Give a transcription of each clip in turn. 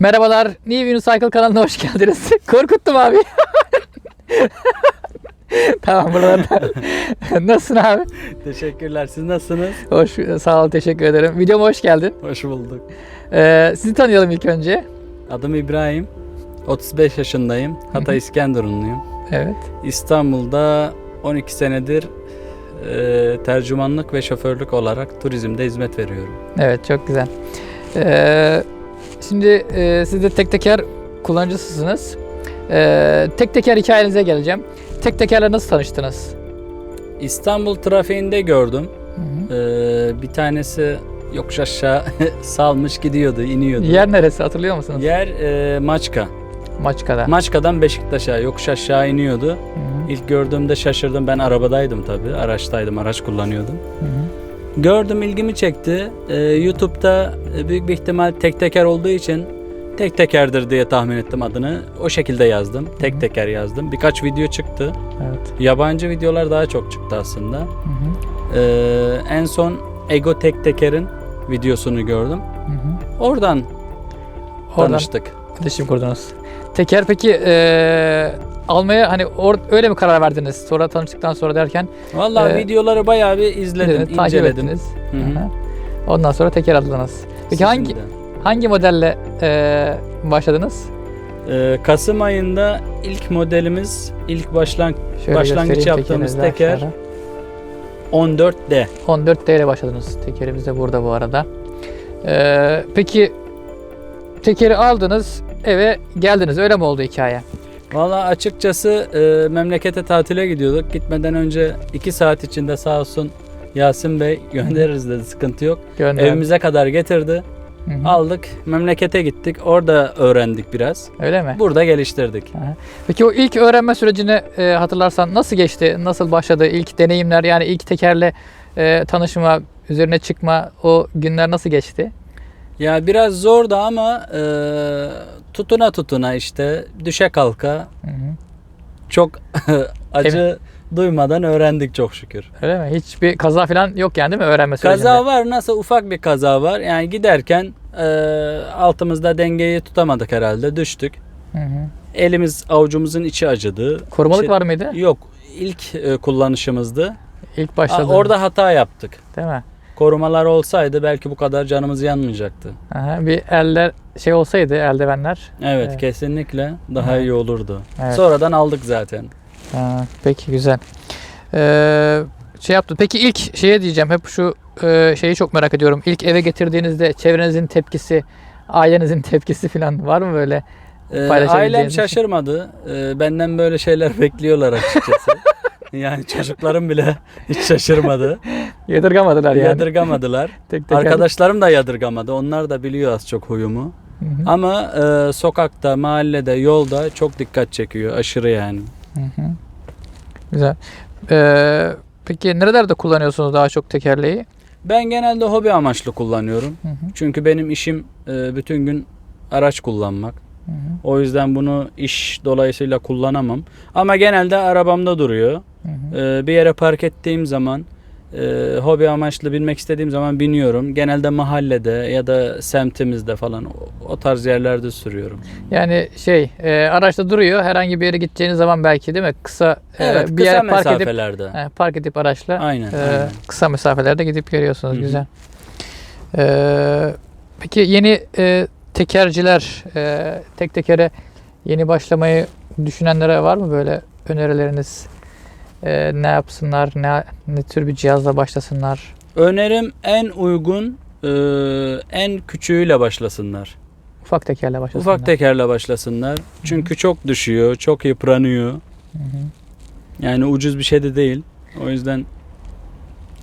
Merhabalar, New Unicycle kanalına hoş geldiniz. Korkuttum abi. tamam buralarda. Nasılsın abi? Teşekkürler. Siz nasılsınız? Hoş, sağ ol, teşekkür ederim. Videoma hoş geldin. Hoş bulduk. Ee, sizi tanıyalım ilk önce. Adım İbrahim. 35 yaşındayım. Hatay İskenderunluyum. Evet. İstanbul'da 12 senedir e, tercümanlık ve şoförlük olarak turizmde hizmet veriyorum. Evet, çok güzel. Ee, şimdi e, siz de tek teker kullanıcısısınız. Ee, tek teker hikayenize geleceğim. Tek tekerle nasıl tanıştınız? İstanbul trafiğinde gördüm. Hı hı. E, bir tanesi yokuş aşağı salmış gidiyordu, iniyordu. Yer neresi hatırlıyor musunuz? Yer e, Maçka. Maçka'da. Maçka'dan Beşiktaş'a yokuş aşağı iniyordu. Hı hı. İlk gördüğümde şaşırdım. Ben arabadaydım tabii. Araçtaydım, araç kullanıyordum. Hı hı. Gördüm ilgimi çekti. Ee, YouTube'da e, büyük bir ihtimal tek teker olduğu için tek tekerdir diye tahmin ettim adını. O şekilde yazdım. Tek teker yazdım. Birkaç video çıktı. Evet. Yabancı videolar daha çok çıktı aslında. Hı hı. Ee, en son Ego Tek Teker'in videosunu gördüm. Hı hı. Oradan, Oradan tanıştık. iletişim kurdunuz. Teker peki eee, almaya hani or, öyle mi karar verdiniz? Sonra tanıştıktan sonra derken Vallahi Ee, videoları bayağı bir izledim, e, takip inceledim. Hı hı. Ondan sonra teker aldınız. Peki Sizin hangi de. hangi modelle eee, başladınız? Ee, Kasım ayında ilk modelimiz, ilk başlan Şöyle Başlangıç yaptığımız teker. aşağıda. 14D. 14D ile başladınız. Tekerimiz de burada bu arada. Eee, peki tekeri aldınız eve geldiniz öyle mi oldu hikaye? Valla açıkçası e, memlekete tatile gidiyorduk. Gitmeden önce 2 saat içinde sağ olsun Yasin Bey göndeririz dedi sıkıntı yok. Gönder. Evimize kadar getirdi. Hı hı. Aldık memlekete gittik. Orada öğrendik biraz. Öyle mi? Burada geliştirdik. Aha. Peki o ilk öğrenme sürecini e, hatırlarsan nasıl geçti? Nasıl başladı? İlk deneyimler yani ilk tekerle e, tanışma, üzerine çıkma o günler nasıl geçti? Ya biraz zordu ama e, tutuna tutuna işte düşe kalka Hı hı. çok acı duymadan öğrendik çok şükür. Öyle mi? Hiçbir kaza falan yok yani değil mi öğrenme sürecinde? Kaza var nasıl ufak bir kaza var. Yani giderken e, altımızda dengeyi tutamadık herhalde düştük. Hı hı. Elimiz avucumuzun içi acıdı. Korumalık İşte- var mıydı? Yok ilk e, kullanışımızdı. İlk Aa, başladı. orada hata yaptık. Değil mi? Korumalar olsaydı belki bu kadar canımız yanmayacaktı. Aha, bir eller şey olsaydı eldivenler. Evet, Evet. kesinlikle daha Evet. iyi olurdu. Evet. Sonradan aldık zaten. Ha, peki güzel. Ee, şey yaptı. Peki ilk şeye diyeceğim. Hep şu e, şeyi çok merak ediyorum. İlk eve getirdiğinizde çevrenizin tepkisi, ailenizin tepkisi falan var mı böyle? Ee, ailem şaşırmadı. Ee, benden böyle şeyler bekliyorlar açıkçası. yani çocuklarım bile hiç şaşırmadı. Yadırgamadılar yani. Yadırgamadılar. Tek teker- Arkadaşlarım da yadırgamadı. Onlar da biliyor az çok huyumu. Hı hı, Ama e, sokakta, mahallede, yolda çok dikkat çekiyor. Aşırı yani. hı hı. Güzel. Ee, peki nerelerde kullanıyorsunuz daha çok tekerleği? Ben genelde hobi amaçlı kullanıyorum. Hı hı, Çünkü benim işim e, bütün gün araç kullanmak. hı hı. O yüzden bunu iş dolayısıyla kullanamam. Ama genelde arabamda duruyor. Hı hı. E, bir yere park ettiğim zaman e, hobi amaçlı binmek istediğim zaman biniyorum. Genelde mahallede ya da semtimizde falan o, o tarz yerlerde sürüyorum. Yani şey e, araçta duruyor. Herhangi bir yere gideceğiniz zaman belki değil mi? Kısa e, Evet, bir kısa yere park edip mesafelerde. e, park edip araçla Aynen, e, aynen. kısa mesafelerde gidip geliyorsunuz. Hı hı. Güzel. E, peki yeni e, tekerciler e, tek tekere yeni başlamayı düşünenlere var mı böyle önerileriniz? E, ne yapsınlar? Ne ne tür bir cihazla başlasınlar? Önerim en uygun e, en küçüğüyle başlasınlar. Ufak tekerle başlasınlar. Ufak tekerle başlasınlar. Çünkü çok düşüyor, çok yıpranıyor. Hı hı. Yani ucuz bir şey de değil. O yüzden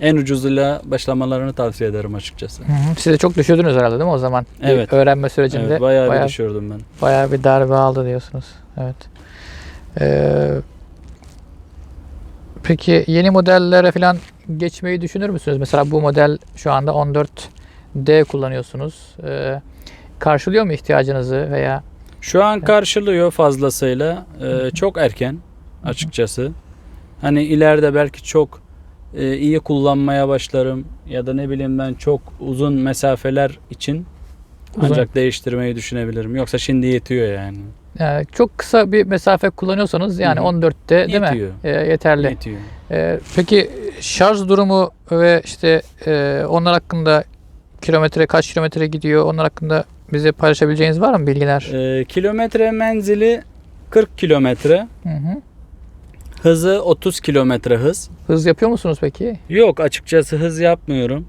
en ucuzuyla başlamalarını tavsiye ederim açıkçası. Hı hı. Siz de çok düşürdünüz herhalde değil mi o zaman? Bir Evet. öğrenme sürecinde Evet, bayağı, bayağı bir düşürdüm ben. Bayağı bir darbe aldı diyorsunuz. Evet. Ee, peki yeni modellere falan geçmeyi düşünür müsünüz? Mesela bu model şu anda 14D kullanıyorsunuz. Ee, karşılıyor mu ihtiyacınızı veya Şu an karşılıyor fazlasıyla. Ee, çok erken açıkçası. Hani ileride belki çok e, iyi kullanmaya başlarım ya da ne bileyim ben çok uzun mesafeler için Uzun- Ancak değiştirmeyi düşünebilirim. Yoksa şimdi yetiyor yani. Yani çok kısa bir mesafe kullanıyorsanız yani Hı hı. 14'te değil Yetiyor. mi? E, yeterli. Yetiyor. E, peki şarj durumu ve işte e, onlar hakkında kilometre kaç kilometre gidiyor onlar hakkında bize paylaşabileceğiniz var mı bilgiler? Ee, kilometre menzili 40 kilometre. Hı hı. Hızı 30 kilometre hız. Hız yapıyor musunuz peki? Yok açıkçası hız yapmıyorum.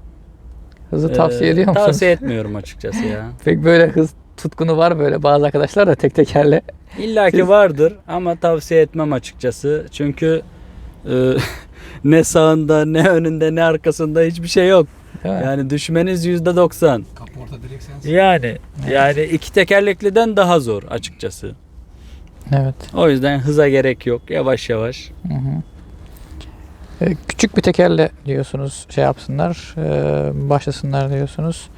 Hızı tavsiye Ee, ediyor musunuz? Tavsiye etmiyorum açıkçası ya. Peki böyle hız tutkunu var böyle bazı arkadaşlar da tek tekerle. İlla ki Siz- vardır ama tavsiye etmem açıkçası. Çünkü e, ne sağında ne önünde ne arkasında hiçbir şey yok. Yani düşmeniz yüzde doksan. Kaporta direkt sensin. Yani yani iki tekerlekliden daha zor açıkçası. Evet. O yüzden hıza gerek yok. Yavaş yavaş. Hı hı. E, küçük bir tekerle diyorsunuz şey yapsınlar, e, başlasınlar diyorsunuz.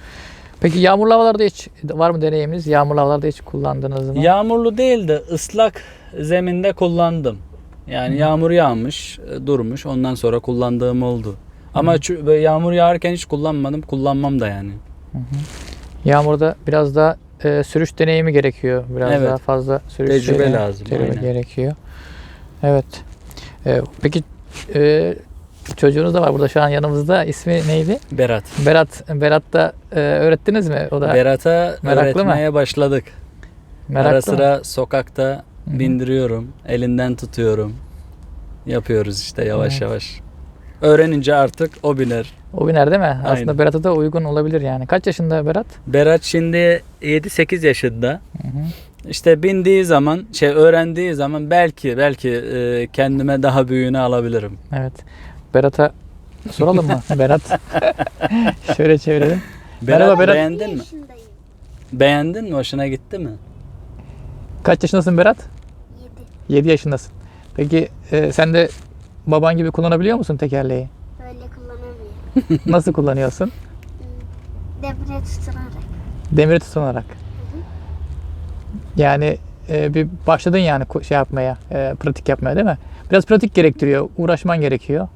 Peki yağmurlu havalarda hiç var mı deneyiminiz? Yağmurlu havalarda hiç kullandınız mı? Yağmurlu değil de ıslak zeminde kullandım. Yani Hı. yağmur yağmış, e, durmuş. Ondan sonra kullandığım oldu. Ama böyle yağmur yağarken hiç kullanmadım. Kullanmam da yani. Yağmurda biraz daha e, sürüş deneyimi gerekiyor. Biraz Evet. daha fazla sürüş Tecrübe lazım, tecrübe aynen. gerekiyor. Evet. E, peki e, çocuğunuz da var burada şu an yanımızda. İsmi neydi? Berat. Berat. Berat da e, öğrettiniz mi? O da Berat'a Meraklı mı? öğretmeye başladık. meraklı Ara mı? sıra sokakta Hı hı. bindiriyorum. Elinden tutuyorum. Yapıyoruz işte yavaş Evet. yavaş. Öğrenince artık o biner. O biner değil mi? Aslında Aynen. Berat'a da uygun olabilir yani. Kaç yaşında Berat? Berat şimdi 7-8 yaşında. Hı hı. İşte bindiği zaman, şey öğrendiği zaman belki belki e, kendime daha büyüğünü alabilirim. Evet. Berat'a soralım mı? Berat. Şöyle çevirelim. Merhaba Berat. Beğendin mi? Beğendin mi? Hoşuna gitti mi? Kaç yaşındasın Berat? 7. 7 yaşındasın. Peki e, sen de baban gibi kullanabiliyor musun tekerleği? Böyle kullanamıyor. Nasıl kullanıyorsun? Debre tutunarak. Demiri tutunarak. Yani e, bir başladın yani şey yapmaya, e, pratik yapmaya değil mi? Biraz pratik gerektiriyor, uğraşman gerekiyor.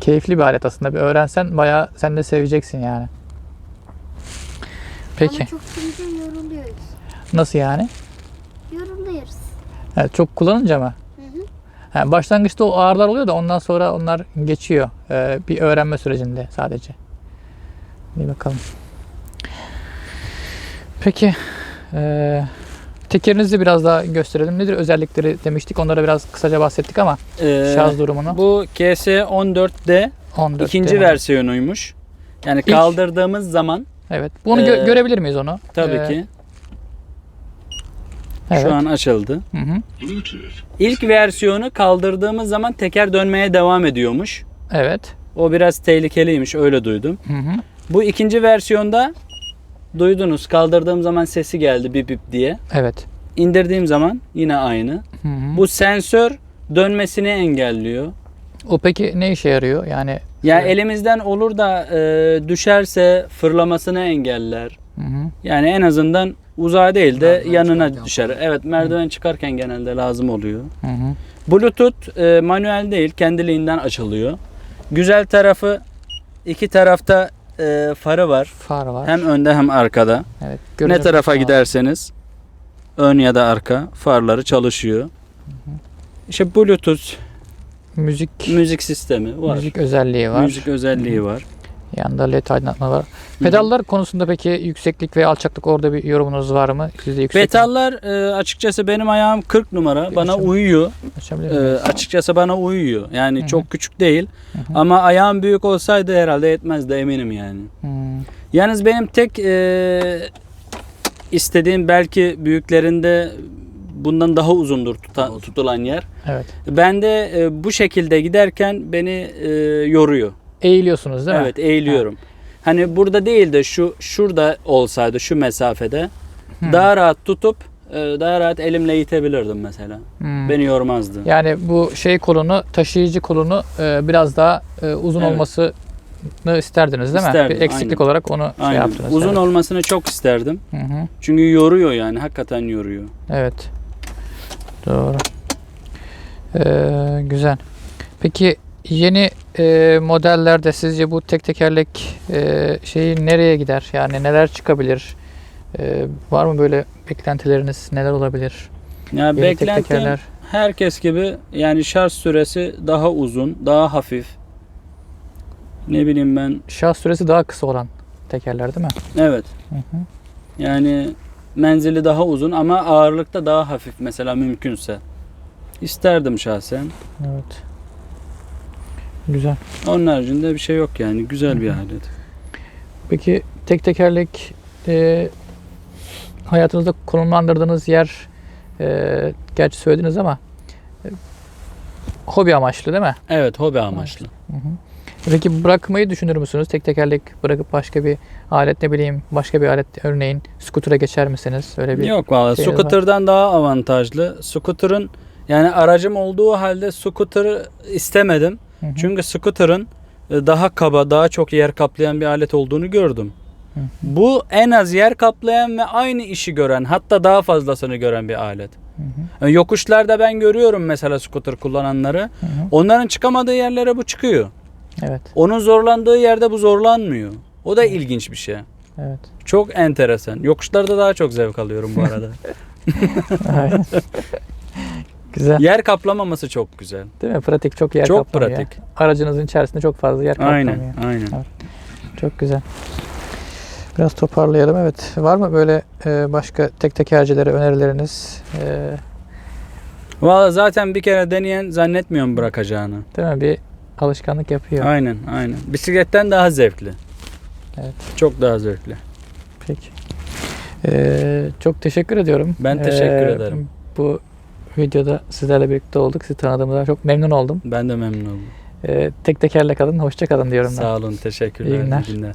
Keyifli bir alet aslında. Bir öğrensen bayağı sen de seveceksin yani. Peki. Ama çok yoruluyoruz. Nasıl yani? Yoruluyoruz. Ha, çok kullanınca mı? Hı hı. Ha, başlangıçta o ağrılar oluyor da ondan sonra onlar geçiyor. Ee, bir öğrenme sürecinde sadece. İyi bakalım. Peki. Ee, tekerinizi biraz daha gösterelim. Nedir özellikleri demiştik. Onlara biraz kısaca bahsettik ama Ee, şarj durumunu. bu KS14'de 14 ikinci versiyonuymuş. Yani kaldırdığımız zaman Evet. Bunu gö- Ee, görebilir miyiz onu? tabii Ee, ki Evet. şu an açıldı. Hı hı. İlk versiyonu kaldırdığımız zaman teker dönmeye devam ediyormuş. Evet. O biraz tehlikeliymiş öyle duydum. Hı hı. Bu ikinci versiyonda duydunuz kaldırdığım zaman sesi geldi bip bip diye. Evet. İndirdiğim zaman yine aynı. Hı hı. Bu sensör dönmesini engelliyor. O peki ne işe yarıyor? Yani Ya Evet. elimizden olur da e, düşerse fırlamasını engeller. hı hı. Yani en azından uzağa değil de Merdiven yanına çıkarken düşer. Evet merdiven çıkarken genelde lazım oluyor. Hı hı. Bluetooth e, manuel değil kendiliğinden açılıyor. Güzel tarafı iki tarafta e, farı var. Far var. Hem önde hem arkada. evet. ne tarafa far. giderseniz ön ya da arka farları çalışıyor. İşte Bluetooth Müzik müzik sistemi var. müzik özelliği var. Müzik özelliği var. Yanında led aydınlatma var. Pedallar konusunda peki yükseklik ve alçaklık orada bir yorumunuz var mı? Sizde yüksek Pedallar e, açıkçası benim ayağım 40 numara. Bana Yaşam- uyuyor. E, açıkçası bana uyuyor. Yani Hı hı. çok küçük değil. Hı hı. Ama ayağım büyük olsaydı herhalde yetmezdi eminim yani. Hmm. Yalnız benim tek e, istediğim belki büyüklerinde bundan daha uzundur tuta- tutulan yer. Evet. Ben de e, bu şekilde giderken beni e, yoruyor. Eğiliyorsunuz değil mi? evet, eğiliyorum. Hani burada değil de şu şurada olsaydı şu mesafede Hı. daha rahat tutup e, daha rahat elimle itebilirdim mesela. Hmm. Beni yormazdı. Yani bu şey kolunu, taşıyıcı kolunu e, biraz daha e, uzun Evet. olmasını isterdiniz değil mi? İsterdim, Bir eksiklik aynen. olarak onu şey Aynen. yaptınız. Uzun evet. olmasını çok isterdim. Hı hı. Çünkü yoruyor yani hakikaten yoruyor. Evet. Doğru. Ee, güzel. Peki yeni e, modellerde sizce bu tek tekerlek e, şeyi nereye gider? Yani neler çıkabilir? E, var mı böyle beklentileriniz? Neler olabilir? Ya Yeni beklentim tekerler. herkes gibi yani şarj süresi daha uzun, daha hafif. Ne bileyim ben. Şarj süresi daha kısa olan tekerler değil mi? Evet. Hı hı. Yani menzili daha uzun ama ağırlıkta daha hafif mesela mümkünse. İsterdim şahsen. Evet. Güzel. Onun haricinde bir şey yok yani. Güzel bir alet. Peki tek tekerlek e, hayatınızda konumlandırdığınız yer e, gerçi söylediniz ama e, hobi amaçlı değil mi? Evet hobi amaçlı. Hı hı. Peki bırakmayı düşünür müsünüz? Tek tekerlek bırakıp başka bir alet ne bileyim başka bir alet örneğin skutura geçer misiniz? Öyle bir Yok valla scooter'dan daha avantajlı. Scooter'ın yani aracım olduğu halde scooter'ı istemedim. Hı hı. Çünkü scooter'ın e, daha kaba, daha çok yer kaplayan bir alet olduğunu gördüm. Hı hı. Bu en az yer kaplayan ve aynı işi gören, hatta daha fazlasını gören bir alet. Hı hı. E, Yokuşlarda ben görüyorum mesela scooter kullananları. Hı hı. Onların çıkamadığı yerlere bu çıkıyor. Evet, Onun zorlandığı yerde bu zorlanmıyor. O da ilginç bir şey. evet. Çok enteresan. Yokuşlarda daha çok zevk alıyorum bu arada. Aynen. Güzel. yer kaplamaması çok güzel. Değil mi? Pratik çok yer Çok kaplamıyor. pratik. Aracınızın içerisinde çok fazla yer kaplamıyor. Aynen, aynen. Çok güzel. Biraz toparlayalım. Evet. Var mı böyle e, başka tek tekercilere önerileriniz? E, Valla zaten bir kere deneyen zannetmiyorum bırakacağını. değil mi? Bir alışkanlık yapıyor. Aynen, aynen. Bisikletten daha zevkli. Evet. Çok daha zevkli. Peki. E, çok teşekkür ediyorum. Ben teşekkür E, ederim. Bu videoda sizlerle birlikte olduk. Sizi tanıdığımda çok memnun oldum. Ben de memnun oldum. E, tek tekerle kalın. Hoşça kalın diyorum ben. Sağ olun, teşekkürler. İyi günler. İyi günler.